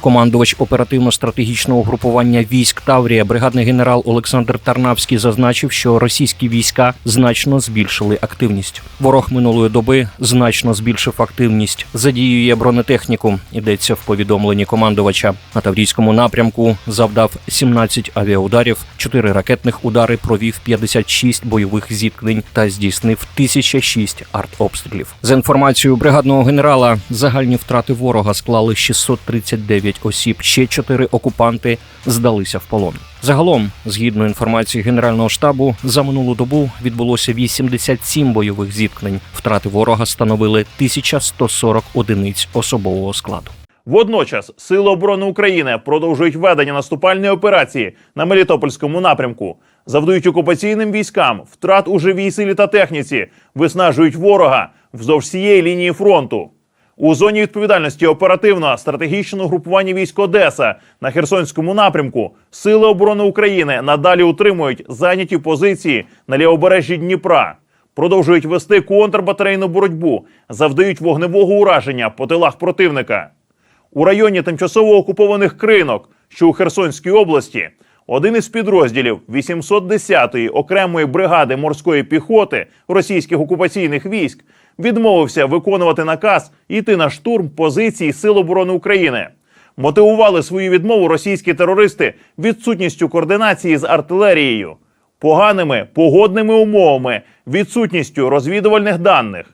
Командувач оперативно-стратегічного групування військ Таврія, бригадний генерал Олександр Тарнавський, зазначив, що російські війська значно збільшили активність. Ворог минулої доби значно збільшив активність, задіює бронетехніку. Йдеться в повідомленні командувача. На таврійському напрямку завдав 17 авіаударів, 4 ракетних удари, провів 56 бойових зіткнень та здійснив 1006 артобстрілів. За інформацією бригадного генерала, загальні втрати ворога склали 639 осіб. Ще 4 окупанти здалися в полон. Загалом, згідно інформації Генерального штабу, за минулу добу відбулося 87 бойових зіткнень. Втрати ворога становили 1140 одиниць особового складу. Водночас Сили оборони України продовжують ведення наступальної операції на Мелітопольському напрямку, завдають окупаційним військам втрат у живій силі та техніці, виснажують ворога вздовж всієї лінії фронту. У зоні відповідальності оперативного стратегічного групування військ Одеса на Херсонському напрямку Сили оборони України надалі утримують зайняті позиції на лівобережжі Дніпра, продовжують вести контрбатарейну боротьбу, завдають вогневого ураження по тилах противника. У районі тимчасово окупованих кринок, що у Херсонській області, один із підрозділів 810-ї окремої бригади морської піхоти російських окупаційних військ відмовився виконувати наказ йти на штурм позицій Сил оборони України. Мотивували свою відмову російські терористи відсутністю координації з артилерією, поганими погодними умовами, відсутністю розвідувальних даних.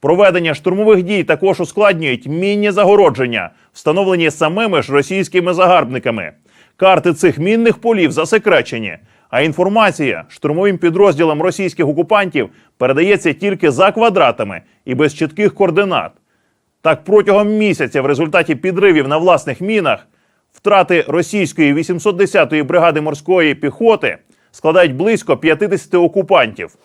Проведення штурмових дій також ускладнюють мінні загородження, встановлені самими ж російськими загарбниками. Карти цих мінних полів засекречені, а інформація штурмовим підрозділам російських окупантів передається тільки за квадратами і без чітких координат. Так, протягом місяця в результаті підривів на власних мінах втрати російської 810-ї бригади морської піхоти складають близько 50 окупантів.